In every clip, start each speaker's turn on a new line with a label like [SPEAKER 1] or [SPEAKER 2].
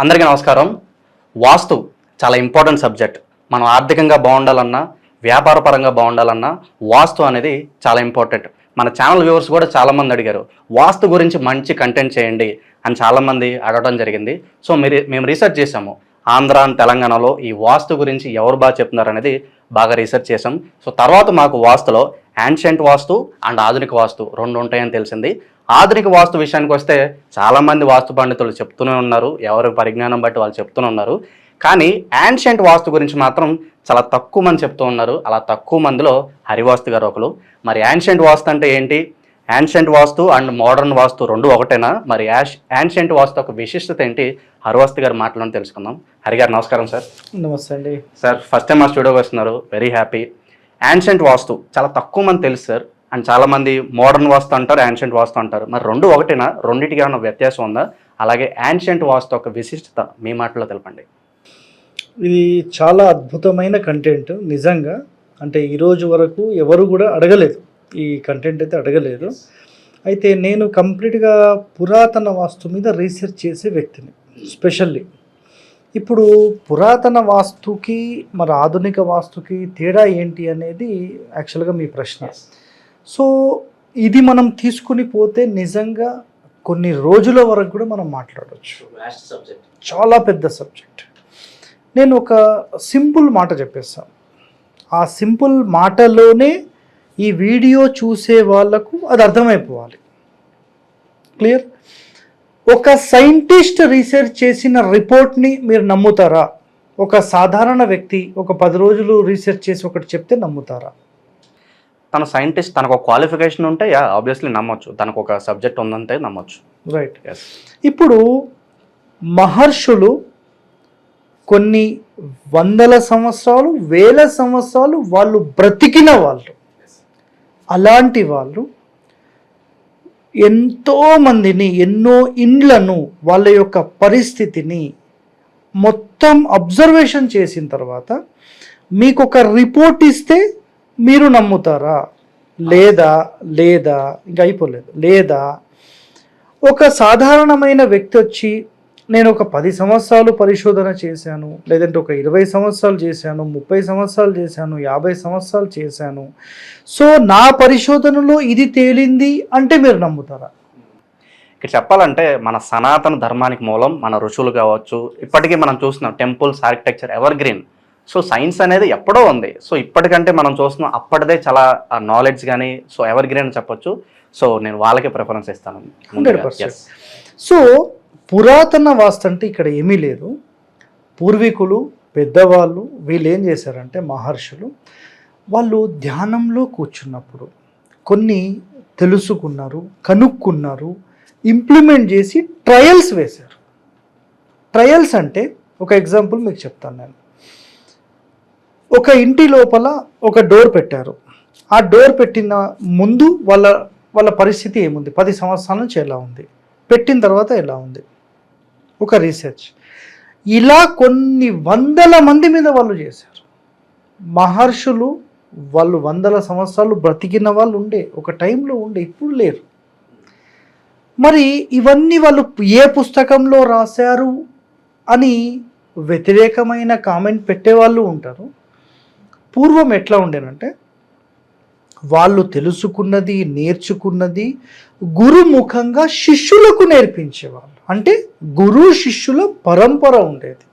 [SPEAKER 1] అందరికీ నమస్కారం. వాస్తు చాలా ఇంపార్టెంట్ సబ్జెక్ట్. మనం ఆర్థికంగా బాగుండాలన్నా వ్యాపార పరంగా బాగుండాలన్నా వాస్తు అనేది చాలా ఇంపార్టెంట్. మన ఛానల్ వ్యూవర్స్ కూడా చాలామంది అడిగారు వాస్తు గురించి మంచి కంటెంట్ చేయండి అని చాలామంది అడగడం జరిగింది. సో మీరు మేము రీసెర్చ్ చేసాము ఆంధ్ర అండ్ తెలంగాణలో ఈ వాస్తు గురించి ఎవరు బాగా చెప్తున్నారు అనేది బాగా రీసెర్చ్ చేసాం సో తర్వాత మాకు వాస్తులో యాన్షియంట్ వాస్తు అండ్ ఆధునిక వాస్తు రెండు ఉంటాయని తెలిసింది. ఆధునిక వాస్తు విషయానికి వస్తే చాలామంది వాస్తు పండితులు చెప్తూనే ఉన్నారు. ఎవరి పరిజ్ఞానం బట్టి వాళ్ళు చెప్తూనే ఉన్నారు. కానీ యాన్షియంట్ వాస్తు గురించి మాత్రం చాలా తక్కువ మంది చెప్తూ ఉన్నారు. అలా తక్కువ మందిలో హరివాస్తు గారు ఒకరు. మరి యాన్షియంట్ వాస్తు అంటే ఏంటి? Ancient vastu and modern vastu రెండు ఒకటేనా? మరి యాష్ యాన్షియంట్ వాస్తు ఒక విశిష్టత ఏంటి? హరివాస్తు గారు మాటలను తెలుసుకుందాం. హరి గారు నమస్కారం సార్.
[SPEAKER 2] నమస్తే అండి.
[SPEAKER 1] సార్ ఫస్ట్ టైం మా స్టూడియోకి వస్తున్నారు. Very happy ancient vastu. చాలా తక్కువ మంది తెలుసు సార్. అండ్ చాలామంది మోడర్న్ వాస్తు అంటారు యాన్షియంట్ వాస్తు అంటారు. మరి రెండు ఒకటేనా? రెండింటికి ఏమైనా వ్యత్యాసం ఉందా? అలాగే యాన్షియంట్ వాస్తు ఒక విశిష్టత మీ మాటలో తెలపండి.
[SPEAKER 2] ఇది చాలా అద్భుతమైన కంటెంట్ నిజంగా. అంటే ఈరోజు వరకు ఎవరు కూడా అడగలేదు. ఈ కంటెంట్ అయితే అడగలేదు. అయితే నేను కంప్లీట్గా పురాతన వాస్తు మీద రీసెర్చ్ చేసే వ్యక్తిని స్పెషల్లీ ఇప్పుడు పురాతన వాస్తుకి మరి ఆధునిక వాస్తుకి తేడా ఏంటి అనేది యాక్చువల్గా మీ ప్రశ్న. సో ఇది మనం తీసుకుని పోతే నిజంగా కొన్ని రోజుల వరకు కూడా మనం మాట్లాడవచ్చు చాలా పెద్ద సబ్జెక్ట్ నేను ఒక సింపుల్ మాట చెప్పేస్తాను ఆ సింపుల్ మాటలోనే ఈ వీడియో చూసే వాళ్ళకు అది అర్థమైపోవాలి. క్లియర్ ఒక సైంటిస్ట్ రీసెర్చ్ చేసిన రిపోర్ట్ని మీరు నమ్ముతారా? ఒక సాధారణ వ్యక్తి ఒక పది రోజులు రీసెర్చ్ చేసి ఒకటి చెప్తే నమ్ముతారా?
[SPEAKER 1] తన సైంటిస్ట్ తనకు ఒక క్వాలిఫికేషన్ ఉంటే యా ఆబ్వియస్లీ నమ్మొచ్చు. తనకు ఒక సబ్జెక్ట్ ఉందంటే నమ్మొచ్చు.
[SPEAKER 2] రైట్ ఇప్పుడు మహర్షులు కొన్ని వందల సంవత్సరాలు వేల సంవత్సరాలు వాళ్ళు బ్రతికిన వాళ్ళు. అలాంటి వాళ్ళు ఎంతో మందిని ఎన్నో ఇండ్లను వాళ్ళ యొక్క పరిస్థితిని మొత్తం అబ్జర్వేషన్ చేసిన తర్వాత మీకు ఒక రిపోర్ట్ ఇస్తే మీరు నమ్ముతారా? లేదా లేదా ఇంకా అయిపోలేదు. లేదా ఒక సాధారణమైన వ్యక్తి వచ్చి నేను ఒక పది సంవత్సరాలు పరిశోధన చేశాను లేదంటే ఒక ఇరవై సంవత్సరాలు చేశాను ముప్పై సంవత్సరాలు చేశాను యాభై సంవత్సరాలు చేశాను. సో నా పరిశోధనలో ఇది తేలింది అంటే మీరు నమ్ముతారా?
[SPEAKER 1] ఇక్కడ చెప్పాలంటే మన సనాతన ధర్మానికి మూలం మన ఋషులు కావచ్చు ఇప్పటికీ మనం చూస్తున్నాం temples architecture evergreen so science అనేది ఎప్పుడో ఉంది. సో ఇప్పటికంటే మనం చూస్తున్నాం అప్పటిదే చాలా నాలెడ్జ్ కానీ సో ఎవర్ గ్రీన్ అని చెప్పొచ్చు. సో నేను వాళ్ళకే ప్రిఫరెన్స్ ఇస్తాను.
[SPEAKER 2] సో పురాతన వాస్తు అంటే ఇక్కడ ఏమీ లేదు. పూర్వీకులు పెద్దవాళ్ళు వీళ్ళు ఏం చేశారంటే మహర్షులు వాళ్ళు ధ్యానంలో కూర్చున్నప్పుడు కొన్ని తెలుసుకున్నారు కనుక్కున్నారు ఇంప్లిమెంట్ చేసి ట్రయల్స్ వేశారు. ట్రయల్స్ అంటే ఒక ఎగ్జాంపుల్ మీకు చెప్తాను నేను. ఒక ఇంటి లోపల ఒక డోర్ పెట్టారు. ఆ డోర్ పెట్టిన ముందు వాళ్ళ వాళ్ళ పరిస్థితి ఏముంది? పది సంవత్సరాల నుంచి ఎలా ఉంది? పెట్టిన తర్వాత ఎలా ఉంది? ఒక రీసెర్చ్ ఇలా కొన్ని వందల మంది మీద వాళ్ళు చేశారు. మహర్షులు వాళ్ళు వందల సంవత్సరాలు బ్రతికిన వాళ్ళు ఉండే ఒక టైంలో ఉండే ఇప్పుడు లేరు. మరి ఇవన్నీ వాళ్ళు ఏ పుస్తకంలో రాశారు అని వ్యతిరేకమైన కామెంట్ పెట్టేవాళ్ళు ఉంటారు. పూర్వం ఎట్లా ఉండేనంటే వాళ్ళు తెలుసుకున్నది నేర్చుకున్నది గురుముఖంగా శిష్యులకు నేర్పించేవాళ్ళు. అంటే గురు శిష్యుల పరంపర ఉండేది.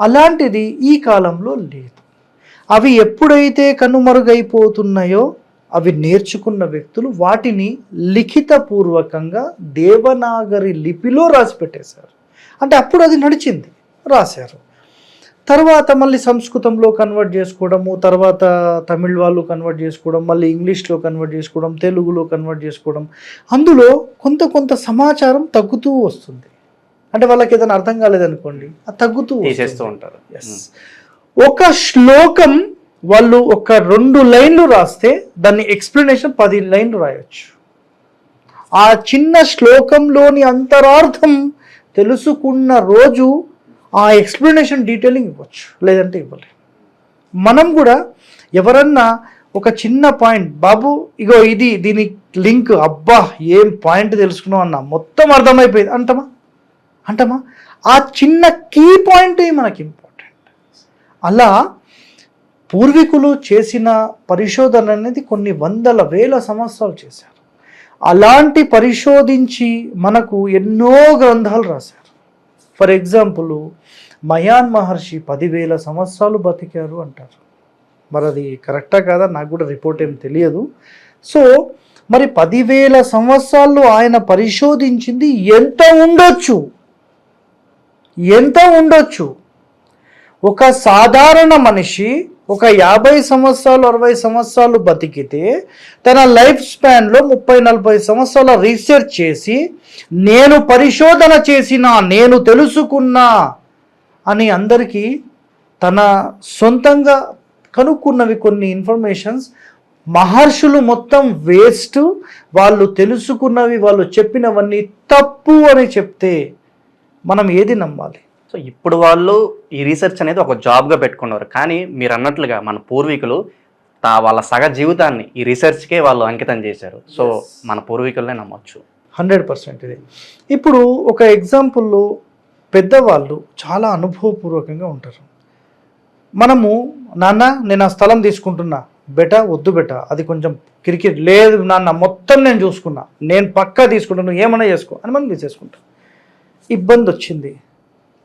[SPEAKER 2] అలాంటిది ఈ కాలంలో లేదు. అవి ఎప్పుడైతే కనుమరుగైపోతున్నాయో అవి నేర్చుకున్న వ్యక్తులు వాటిని లిఖితపూర్వకంగా దేవనాగరి లిపిలో రాసి పెట్టేశారు అంటే అప్పుడు అది నడిచింది రాశారు. తర్వాత మళ్ళీ సంస్కృతంలో కన్వర్ట్ చేసుకోవడము తర్వాత తమిళ్ వాళ్ళు కన్వర్ట్ చేసుకోవడం మళ్ళీ ఇంగ్లీష్లో కన్వర్ట్ చేసుకోవడం తెలుగులో కన్వర్ట్ చేసుకోవడం. అందులో కొంత కొంత సమాచారం తగ్గుతూ వస్తుంది. అంటే వాళ్ళకి ఏదైనా అర్థం కాలేదనుకోండి అది తగ్గుతూ వస్తుంది.
[SPEAKER 1] ఉంటారు.
[SPEAKER 2] Yes. ఒక శ్లోకం వాళ్ళు ఒక రెండు లైన్లు రాస్తే దాన్ని ఎక్స్ప్లెనేషన్ పది లైన్లు రాయొచ్చు. ఆ చిన్న శ్లోకంలోని అంతరార్థం తెలుసుకున్న రోజు ఆ ఎక్స్ప్లెనేషన్ డీటెయిలింగ్ ఇవ్వచ్చు లేదంటే ఇవ్వలేము మనం కూడా ఎవరన్నా ఒక చిన్న పాయింట్ బాబు ఇగో ఇది దీని లింక్ అబ్బా ఏం పాయింట్ తెలుసుకున్నాం అన్న మొత్తం అర్థమైపోయింది. అంటమా? అంటమా? ఆ చిన్న కీ పాయింట్ మనకి ఇంపార్టెంట్ అలా పూర్వీకులు చేసిన పరిశోధన అనేది కొన్ని వందల వేల సంవత్సరాలు చేశారు. అలాంటి పరిశోధించి మనకు ఎన్నో గ్రంథాలు రాశారు. ఫర్ ఎగ్జాంపుల్ మయాన్ మహర్షి పదివేల సంవత్సరాలు బతికారు అంటారు. మరి అది కరెక్టా కాదా? నాకు కూడా రిపోర్ట్ ఏం తెలియదు. సో మరి పదివేల సంవత్సరాలు ఆయన పరిశోధించింది ఎంత ఉండొచ్చు? ఎంత ఉండొచ్చు? ఒక సాధారణ మనిషి ఒక యాభై సంవత్సరాలు అరవై సంవత్సరాలు బతికితే తన లైఫ్ స్పాన్లో ముప్పై నలభై సంవత్సరాల రీసెర్చ్ చేసి నేను పరిశోధన చేసిన నేను తెలుసుకున్నా అని అందరికీ తన సొంతంగా కనుక్కున్నవి కొన్ని ఇన్ఫర్మేషన్స్. మహర్షులు మొత్తం వేస్ట్ వాళ్ళు తెలుసుకున్నవి వాళ్ళు చెప్పినవన్నీ తప్పు అని చెప్తే మనం ఏది నమ్మాలి?
[SPEAKER 1] సో ఇప్పుడు వాళ్ళు ఈ రీసెర్చ్ అనేది ఒక జాబ్గా పెట్టుకున్నారు. కానీ మీరు అన్నట్లుగా మన పూర్వీకులు తా వాళ్ళ సగ జీవితాన్ని ఈ రీసెర్చ్కే వాళ్ళు అంకితం చేశారు. సో మన పూర్వీకులనే నమ్మొచ్చు.
[SPEAKER 2] హండ్రెడ్ పర్సెంట్ ఇది. ఇప్పుడు ఒక ఎగ్జాంపుల్లో పెద్దవాళ్ళు చాలా అనుభవపూర్వకంగా ఉంటారు. మనము నాన్న నేను ఆ స్థలం తీసుకుంటున్నా. బెట వద్దు బెట. అది కొంచెం కిరికిరి లేదు నాన్న మొత్తం నేను చూసుకున్నా. నేను పక్కా తీసుకుంటా నువ్వు ఏమన్నా చేసుకో అని మనం తీసేసుకుంటాం. ఇబ్బంది వచ్చింది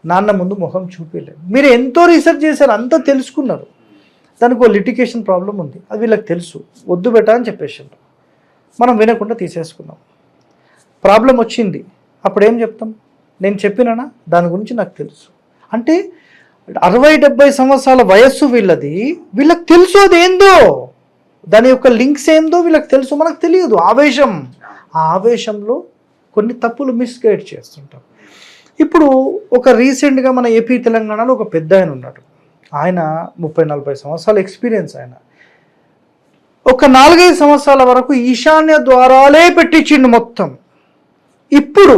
[SPEAKER 2] నాన్న ముందు ముఖం చూపించలేదు మీరు ఎంతో రీసెర్చ్ చేశారు అంతా తెలుసుకున్నారు. దానికి ఒక లిటికేషన్ ప్రాబ్లం ఉంది. అది వీళ్ళకి తెలుసు. వద్దు బెట అని చెప్పేసిండ్రు మనం వినకుండా తీసేసుకున్నాం. ప్రాబ్లం వచ్చింది. అప్పుడు ఏం చెప్తాం? నేను చెప్పినానా? దాని గురించి నాకు తెలుసు. అంటే అరవై డెబ్బై సంవత్సరాల వయస్సు వీళ్ళది. వీళ్ళకి తెలుసు అది ఏందో? దాని యొక్క లింక్స్ ఏందో వీళ్ళకి తెలుసు. మనకు తెలియదు. ఆవేశం. ఆ ఆవేశంలో కొన్ని తప్పులు మిస్గైడ్ చేస్తుంటాం. ఇప్పుడు ఒక రీసెంట్గా మన ఏపీ తెలంగాణలో ఒక పెద్ద ఆయన ఉన్నాడు. ఆయన ముప్పై నలభై సంవత్సరాల ఎక్స్పీరియన్స్ ఆయన. ఒక నాలుగైదు సంవత్సరాల వరకు ఈశాన్య ద్వారాలే పెట్టించిండు మొత్తం. ఇప్పుడు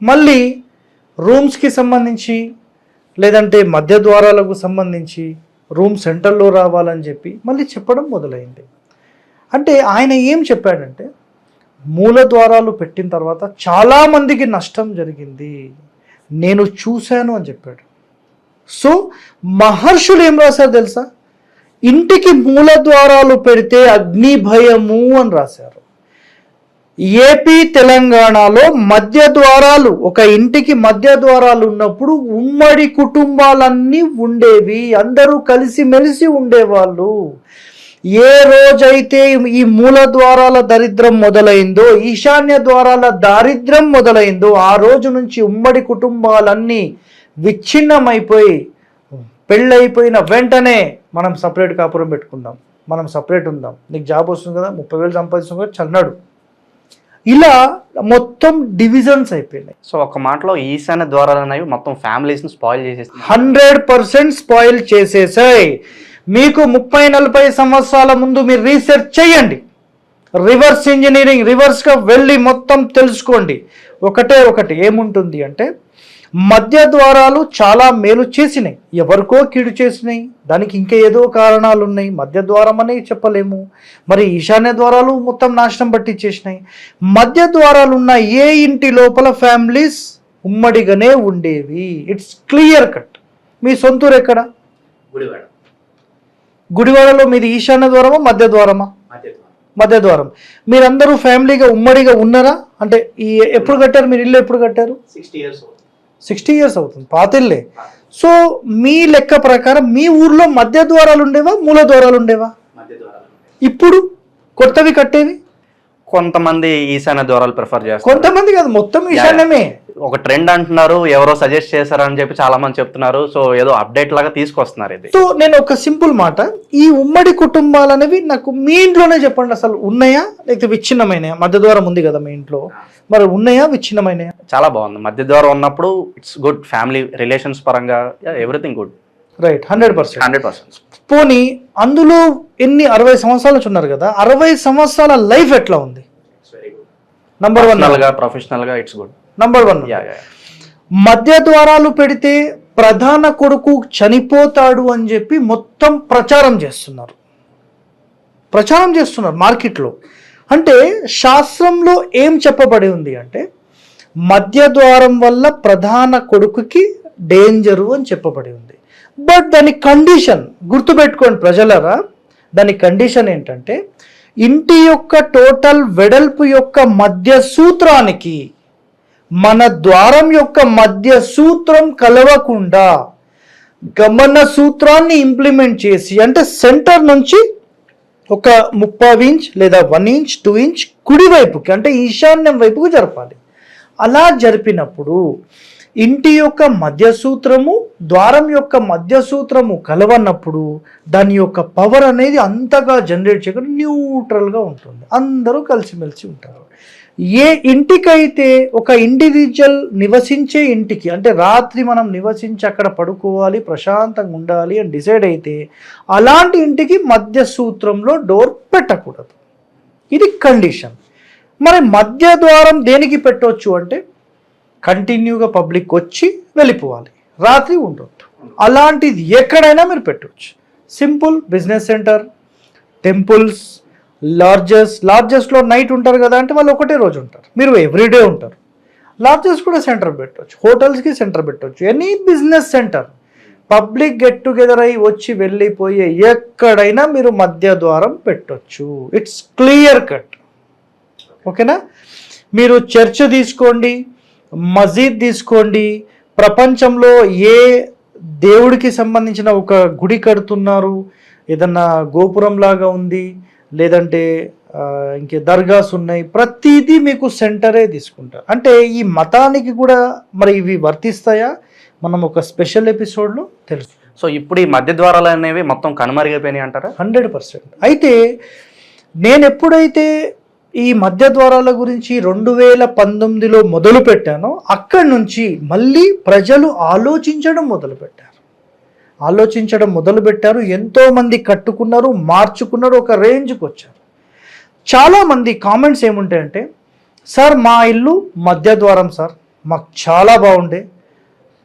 [SPEAKER 2] మళ్ళీ రూమ్స్కి సంబంధించి లేదంటే మధ్య ద్వారాలకు సంబంధించి రూమ్ సెంటర్లో రావాలని చెప్పి మళ్ళీ చెప్పడం మొదలైంది. అంటే ఆయన ఏం చెప్పాడంటే మూల ద్వారాలు పెట్టిన తర్వాత చాలామందికి నష్టం జరిగింది. నేను చూశాను అని చెప్పాడు. సో మహర్షులు ఏం రాశారు తెలుసా? ఇంటికి మూల ద్వారాలు పెడితే అగ్ని భయము అని రాశారు. ఏపీ తెలంగాణలో మధ్య ద్వారాలు ఒక ఇంటికి మధ్య ద్వారాలు ఉన్నప్పుడు ఉమ్మడి కుటుంబాలన్నీ ఉండేవి అందరూ కలిసిమెలిసి ఉండేవాళ్ళు. ఏ రోజైతే ఈ మూల ద్వారాల దరిద్రం మొదలైందో ఈశాన్య ద్వారాల దారిద్ర్యం మొదలైందో ఆ రోజు నుంచి ఉమ్మడి కుటుంబాలన్నీ విచ్ఛిన్నమైపోయి పెళ్ళైపోయిన వెంటనే మనం సపరేట్ కాపురం పెట్టుకుందాం. మనం సపరేట్ ఉందాం. నీకు జాబ్ వస్తుంది కదా ముప్పై వేలు సంపాదిస్తుంది కదా చల్లనాడు ఇలా మొత్తం డివిజన్స్ అయిపోయినాయి.
[SPEAKER 1] సో ఒక మాటలో ఈశాన్య ద్వారాలు అనేవి మొత్తం ఫ్యామిలీస్ని స్పాయిల్ చేసేస్తుంది
[SPEAKER 2] హండ్రెడ్ పర్సెంట్ స్పాయిల్ చేసేసాయి. మీకు ముప్పై నలభై సంవత్సరాల ముందు మీరు రీసెర్చ్ చేయండి. రివర్స్ ఇంజనీరింగ్ రివర్స్గా వెళ్ళి మొత్తం తెలుసుకోండి. ఒకటే ఒకటి ఏముంటుంది అంటే మధ్య ద్వారాలు చాలా మేలు చేసినాయి. ఎవరికో కీడు చేసినాయి. దానికి ఇంకా ఏదో కారణాలు ఉన్నాయి మధ్య ద్వారం అనే చెప్పలేము. మరి ఈశాన్య ద్వారాలు మొత్తం నాశనం పట్టించేసినాయి. మధ్య ద్వారాలు ఉన్న ఏ ఇంటి లోపల ఫ్యామిలీస్ ఉమ్మడిగానే ఉండేవి? ఇట్స్ క్లియర్ కట్ మీ సొంతూరు ఎక్కడ? గుడివాడలో మీది ఈశాన్య ద్వారమా మధ్య ద్వారమా? మధ్య ద్వారం. మీరందరూ ఫ్యామిలీగా ఉమ్మడిగా ఉన్నారా? అంటే ఈ ఎప్పుడు కట్టారు? మీరు ఇల్లు ఎప్పుడు కట్టారు? సిక్స్టీ ఇయర్స్ అవుతుంది. పాతిల్లే సో మీ లెక్క ప్రకారం మీ ఊర్లో మధ్య ద్వారాలు ఉండేవా మూల ద్వారాలు ఉండేవా? ఇప్పుడు కొత్తవి కట్టేవి?
[SPEAKER 1] కొంతమంది ఈశాన్య ద్వారాలు ప్రిఫర్ చేస్తారు.
[SPEAKER 2] కొంతమంది కాదు మొత్తం ఈశాన్యమే.
[SPEAKER 1] ఒక ట్రెండ్ అంటున్నారు ఎవరో సజెస్ట్ చేశారని చెప్పి చాలా మంది చెప్తున్నారు. సో ఏదో అప్డేట్ లాగా తీసుకొస్తున్నారు ఇది.
[SPEAKER 2] సో నేను ఒక సింపుల్ మాట. ఈ ఉమ్మడి కుటుంబాలు అనేవి నాకు మీ ఇంట్లోనే చెప్పండి అసలు ఉన్నాయా? లేకపోతే విచ్ఛిన్నమైనయా? మధ్య ద్వారం ఉంది కదా మీ ఇంట్లో. మరి ఉన్నాయా? విచ్ఛిన్నమైనయా?
[SPEAKER 1] చాలా బాగుంది. మధ్య ద్వారం ఉన్నప్పుడు ఇట్స్ గుడ్ ఫ్యామిలీ రిలేషన్స్ పరంగా everything good
[SPEAKER 2] right hundred percent
[SPEAKER 1] hundred percent
[SPEAKER 2] పోనీ అందులో ఎన్ని అరవై సంవత్సరాలు నుంచి ఉన్నారు కదా అరవై సంవత్సరాల లైఫ్ ఎట్లా ఉంది? నంబర్ వన్
[SPEAKER 1] ప్రొఫెషనల్గా ఇట్స్ గుడ్
[SPEAKER 2] నంబర్ వన్ మధ్య ద్వారాలు పెడితే ప్రధాన కొడుకు చనిపోతాడు అని చెప్పి మొత్తం ప్రచారం చేస్తున్నారు. ప్రచారం చేస్తున్నారు మార్కెట్లో. అంటే శాస్త్రంలో ఏం చెప్పబడి ఉంది అంటే మధ్య ద్వారం వల్ల ప్రధాన కొడుకుకి డేంజరు అని చెప్పబడి ఉంది. బట్ దాని కండిషన్ గుర్తుపెట్టుకోండి ప్రజలరా. దాని కండిషన్ ఏంటంటే ఇంటి యొక్క టోటల్ వెడల్పు యొక్క మధ్య సూత్రానికి మన ద్వారం యొక్క మధ్య సూత్రం కలవకుండా గమన సూత్రాన్ని ఇంప్లిమెంట్ చేసి అంటే సెంటర్ నుంచి ఒక ముప్పై ఇంచ్ లేదా వన్ ఇంచ్ టూ ఇంచ్ కుడి వైపుకి అంటే ఈశాన్యం వైపుకు జరపాలి. అలా జరిపినప్పుడు ఇంటి యొక్క మధ్య సూత్రము ద్వారం యొక్క మధ్య సూత్రము కలవన్నప్పుడు దాని యొక్క పవర్ అనేది అంతగా జనరేట్ చేయకుండా న్యూట్రల్గా ఉంటుంది. అందరూ కలిసిమెలిసి ఉంటారు. ఏ ఇంటికైతే ఒక ఇండివిజువల్ నివసించే ఇంటికి అంటే రాత్రి మనం నివసించి అక్కడ పడుకోవాలి ప్రశాంతంగా ఉండాలి అని డిసైడ్ అయితే అలాంటి ఇంటికి మధ్య సూత్రంలో డోర్ పెట్టకూడదు. ఇది కండిషన్ మరి మధ్య ద్వారం దేనికి పెట్టవచ్చు అంటే కంటిన్యూగా పబ్లిక్ వచ్చి వెళ్ళిపోవాలి. రాత్రి ఉండొద్దు. అలాంటిది ఎక్కడైనా మీరు పెట్టవచ్చు సింపుల్ బిజినెస్ సెంటర్ టెంపుల్స్ లార్జెస్ లార్జెస్ట్లో నైట్ ఉంటారు కదా అంటే వాళ్ళు ఒకటే రోజు ఉంటారు. మీరు ఎవ్రీడే ఉంటారు. లార్జెస్ కూడా సెంటర్ పెట్టవచ్చు హోటల్స్కి సెంటర్ పెట్టవచ్చు any business centre public get together అయి వచ్చి వెళ్ళిపోయే ఎక్కడైనా మీరు మధ్య ద్వారం పెట్టవచ్చు ఇట్స్ క్లియర్ కట్ ఓకేనా? మీరు చర్చ్ తీసుకోండి మసీద్ తీసుకోండి ప్రపంచంలో ఏ దేవుడికి సంబంధించిన ఒక గుడి కడుతున్నారు ఏదన్నా గోపురం లాగా ఉంది లేదంటే ఇంకే దర్గాస్ ఉన్నాయి. ప్రతిదీ మీకు సెంటరే తీసుకుంటారు. అంటే ఈ మతానికి కూడా మరి ఇవి వర్తిస్తాయా? మనం ఒక స్పెషల్ ఎపిసోడ్లో తెలుసు
[SPEAKER 1] సో ఇప్పుడు ఈ మధ్య ద్వారాలు అనేవి మొత్తం కనుమరుగైపోయినాయి అంటారా?
[SPEAKER 2] Hundred percent. అయితే నేను ఎప్పుడైతే ఈ మధ్య ద్వారాల గురించి రెండు వేల పంతొమ్మిదిలో మొదలు పెట్టానో అక్కడి నుంచి మళ్ళీ ప్రజలు ఆలోచించడం మొదలుపెట్టారు. ఆలోచించడం మొదలుపెట్టారు. ఎంతోమంది కట్టుకున్నారు మార్చుకున్నారు ఒక రేంజ్కి వచ్చారు. చాలామంది కామెంట్స్ ఏముంటాయంటే సార్ మా ఇల్లు మధ్య ద్వారం సార్. మాకు చాలా బాగుండే.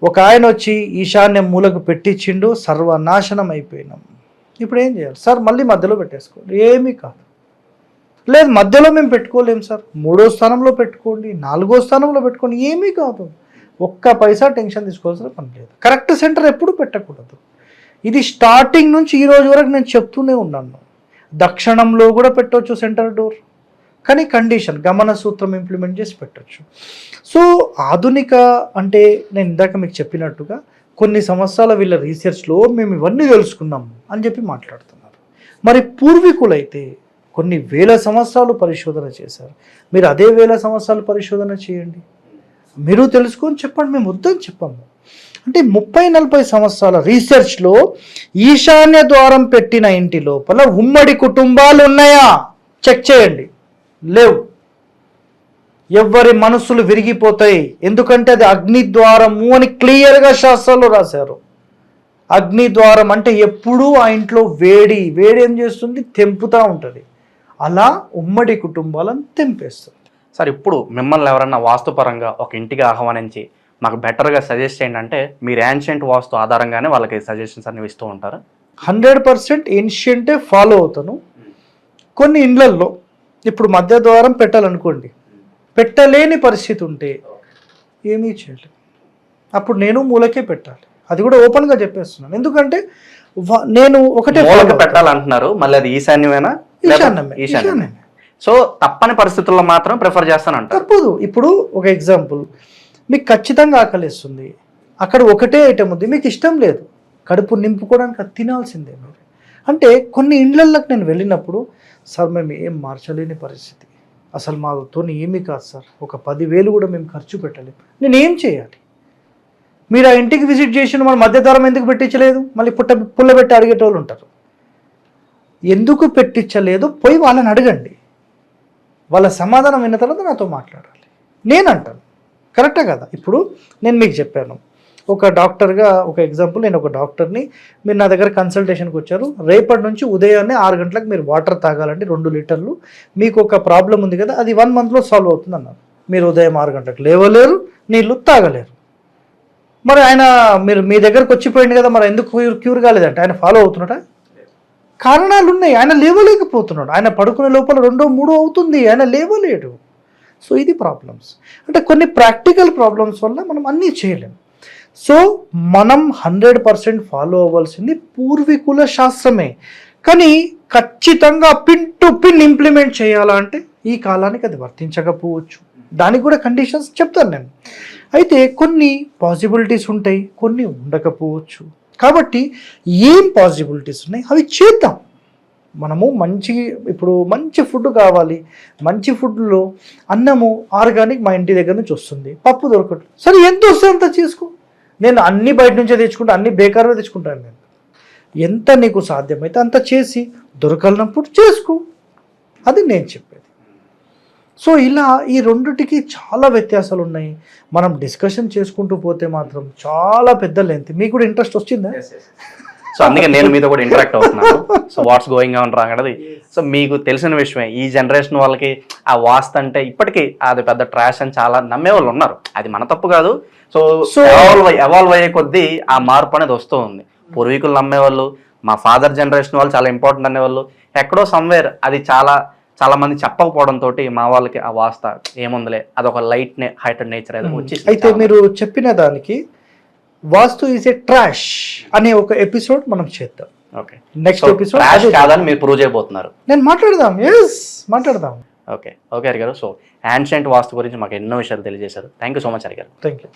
[SPEAKER 2] ఒక ఆయన వచ్చి ఈశాన్య మూలకు పెట్టించిండు సర్వనాశనం అయిపోయినాం. ఇప్పుడు ఏం చేయాలి? సార్ మళ్ళీ మధ్యలో పెట్టేసుకోండి. ఏమీ కాదు. లేదు మధ్యలో మేము పెట్టుకోలేము సార్. మూడో స్థానంలో పెట్టుకోండి నాలుగో స్థానంలో పెట్టుకోండి ఏమీ కాదు. ఒక్క పైసా టెన్షన్ తీసుకోవాల్సిన పని లేదు. కరెక్ట్ సెంటర్ ఎప్పుడు పెట్టకూడదు. ఇది స్టార్టింగ్ నుంచి ఈ రోజు వరకు నేను చెప్తూనే ఉన్నాను. దక్షిణంలో కూడా పెట్టవచ్చు సెంటర్ డోర్. కానీ కండిషన్ గమన సూత్రం ఇంప్లిమెంట్ చేసి పెట్టచ్చు. సో ఆధునిక అంటే నేను ఇందాక మీకు చెప్పినట్టుగా కొన్ని సంవత్సరాల వీళ్ళ రీసెర్చ్లో మేము ఇవన్నీ తెలుసుకున్నాం అని చెప్పి మాట్లాడుతున్నారు. మరి పూర్వీకులైతే కొన్ని వేల సంవత్సరాలు పరిశోధన చేశారు. మీరు అదే వేల సంవత్సరాలు పరిశోధన చేయండి. మీరు తెలుసుకొని చెప్పండి మేము వద్దని చెప్పాము. అంటే ముప్పై నలభై సంవత్సరాల రీసెర్చ్లో ఈశాన్య ద్వారం పెట్టిన ఇంటి లోపల ఉమ్మడి కుటుంబాలు ఉన్నాయా? చెక్ చేయండి. లేవు. ఎవరి మనసులు విరిగిపోతాయి. ఎందుకంటే అది అగ్ని ద్వారము అని క్లియర్గా శాస్త్రాల్లో రాశారు. అగ్ని ద్వారం అంటే ఎప్పుడూ ఆ ఇంట్లో వేడి వేడి ఏం చేస్తుంది? తెంపుతూ ఉంటుంది. అలా ఉమ్మడి కుటుంబాలను తెంపేస్తుంది
[SPEAKER 1] సార్ ఇప్పుడు మిమ్మల్ని ఎవరన్నా వాస్తుపరంగా ఒక ఇంటికి ఆహ్వానించి మాకు బెటర్గా సజెస్ట్ చేయండి అంటే మీరు యాన్షియంట్ వాస్తు ఆధారంగానే వాళ్ళకి సజెషన్స్ అనేవి ఇస్తూ ఉంటారు?
[SPEAKER 2] హండ్రెడ్ పర్సెంట్ ఏన్షియంటే ఫాలో అవుతాను. కొన్ని ఇండ్లల్లో ఇప్పుడు మధ్య ద్వారం పెట్టాలనుకోండి పెట్టలేని పరిస్థితి ఉంటే ఏమీ చేయలేం. అప్పుడు నేను మూలకే పెట్టాలి. అది కూడా ఓపెన్గా చెప్పేస్తున్నాను. ఎందుకంటే నేను ఒకటే.
[SPEAKER 1] పెట్టాలంటున్నారు మళ్ళీ అది ఈశాన్యమేనా?
[SPEAKER 2] ఈశాన్యమే,
[SPEAKER 1] ఈశాన్యం
[SPEAKER 2] ఈశాన్యమే.
[SPEAKER 1] సో తప్పని పరిస్థితుల్లో మాత్రం ప్రిఫర్ చేస్తానంటారు.
[SPEAKER 2] తప్పదు. ఇప్పుడు ఒక ఎగ్జాంపుల్. మీకు ఖచ్చితంగా ఆకలిస్తుంది. అక్కడ ఒకటే ఐటమ్ ఉంది. మీకు ఇష్టం లేదు. కడుపు నింపుకోవడానికి అది తినాల్సిందే మీరు. అంటే కొన్ని ఇండ్లలోకి నేను వెళ్ళినప్పుడు సార్ మేము ఏం మార్చలేని పరిస్థితి. అసలు మాతో ఏమీ కాదు సార్. ఒక పదివేలు కూడా మేము ఖర్చు పెట్టలేము. నేను ఏం చేయాలి? మీరు ఆ ఇంటికి విజిట్ చేసిన మన మధ్యతరం ఎందుకు పెట్టించలేదు? మళ్ళీ పుట్ట పుల్ల పెట్టి అడిగేటోళ్ళు ఉంటారు. ఎందుకు పెట్టించలేదు? పోయి వాళ్ళని అడగండి. వాళ్ళ సమాధానం విన్న తర్వాత నాతో మాట్లాడాలి. నేను అంటాను కరెక్టే కదా? ఇప్పుడు నేను మీకు చెప్పాను. ఒక డాక్టర్గా ఒక ఎగ్జాంపుల్ నేను ఒక డాక్టర్ని మీరు నా దగ్గర కన్సల్టేషన్కి వచ్చారు. రేపటి నుంచి ఉదయాన్నే ఆరు గంటలకు మీరు వాటర్ తాగాలండి రెండు లీటర్లు. మీకు ఒక ప్రాబ్లం ఉంది కదా అది వన్ మంత్లో సాల్వ్ అవుతుంది అన్నారు. మీరు ఉదయం ఆరు గంటలకు లేవలేరు నీళ్ళు తాగలేరు. మరి ఆయన మీరు మీ దగ్గరకు వచ్చిపోయింది కదా మరి ఎందుకు క్యూర్ క్యూర్ కాలేదంటే ఆయన ఫాలో అవుతున్నాడా? కారణాలు ఉన్నాయి ఆయన లేవలేకపోతున్నాడు. ఆయన పడుకునే లోపల రెండో మూడో అవుతుంది. ఆయన లేవలేడు. సో ఇది ప్రాబ్లమ్స్ అంటే కొన్ని ప్రాక్టికల్ ప్రాబ్లమ్స్ వల్ల మనం అన్నీ చేయలేం. సో మనం హండ్రెడ్ పర్సెంట్ ఫాలో అవ్వాల్సింది పూర్వీకుల శాస్త్రమే. కానీ ఖచ్చితంగా పిన్ టు పిన్ ఇంప్లిమెంట్ చేయాలంటే ఈ కాలానికి అది వర్తించకపోవచ్చు. దానికి కూడా కండిషన్స్ చెప్తాను నేను. అయితే కొన్ని పాసిబిలిటీస్ ఉంటాయి కొన్ని ఉండకపోవచ్చు. కాబట్టి ఏం పాసిబిలిటీస్ ఉన్నాయి? అవి చేద్దాం. మనము మంచి ఇప్పుడు మంచి ఫుడ్ కావాలి. మంచి ఫుడ్లో అన్నము ఆర్గానిక్ మా ఇంటి దగ్గర నుంచి వస్తుంది. పప్పు దొరకట్లేదు. సరే ఎంత వస్తే అంత చేసుకో? నేను అన్ని బయట నుంచే తెచ్చుకుంటా అన్ని బేకారమే తెచ్చుకుంటాను నేను. ఎంత నీకు సాధ్యమైతే అంత చేసి దొరకలినప్పుడు చేసుకో. అది నేను చెప్పేది. సో ఇలా ఈ రెండిటికి చాలా వ్యత్యాసాలు ఉన్నాయి మనం డిస్కషన్ చేసుకుంటూ పోతే మాత్రం చాలా పెద్ద లెంత్ మీకు కూడా ఇంట్రెస్ట్ వచ్చిందా?
[SPEAKER 1] సో అందుకే నేను మీతో కూడా ఇంటరాక్ట్ అవుతున్నాను. So what's going on wrong అనేది సో మీకు తెలిసిన విషయమే ఈ జనరేషన్ వాళ్ళకి ఆ వాస్తు అంటే ఇప్పటికీ అది పెద్ద ట్రాష్ అని చాలా నమ్మే వాళ్ళు ఉన్నారు. అది మన తప్పు కాదు. సో
[SPEAKER 2] So-
[SPEAKER 1] ఎవాల్వ్ ఎవాల్వ్ అయ్యే కొద్దీ ఆ మార్పు అనేది వస్తూ ఉంది. పూర్వీకులు నమ్మేవాళ్ళు మా ఫాదర్ జనరేషన్ వాళ్ళు చాలా ఇంపార్టెంట్ అనేవాళ్ళు. ఎక్కడో సమ్వేర్ అది చాలా చాలా మంది చెప్పకపోవడం తోటి మా వాళ్ళకి ఆ వాస్త ఏముందిలే అదొక లైట్ హైటెడ్ నేచర్ వచ్చి
[SPEAKER 2] అయితే మీరు చెప్పిన దానికి వాస్తు ఈజ్ ఏ ట్రాష్ అనే ఒక ఎపిసోడ్ మనం చేద్దాం.
[SPEAKER 1] ఓకే.
[SPEAKER 2] నెక్స్ట్ ఎపిసోడ్
[SPEAKER 1] కాదని మీరు ప్రూవ్ చేయబోతున్నారు.
[SPEAKER 2] నేను మాట్లాడదాం ఎస్ మాట్లాడదాం.
[SPEAKER 1] ఓకే. ఓకే హరి గారు సో యాన్షియంట్ వాస్తు గురించి మాకు ఎన్నో విషయాలు తెలియజేశారు. Thank you so much Hari గారు
[SPEAKER 2] థ్యాంక్ యూ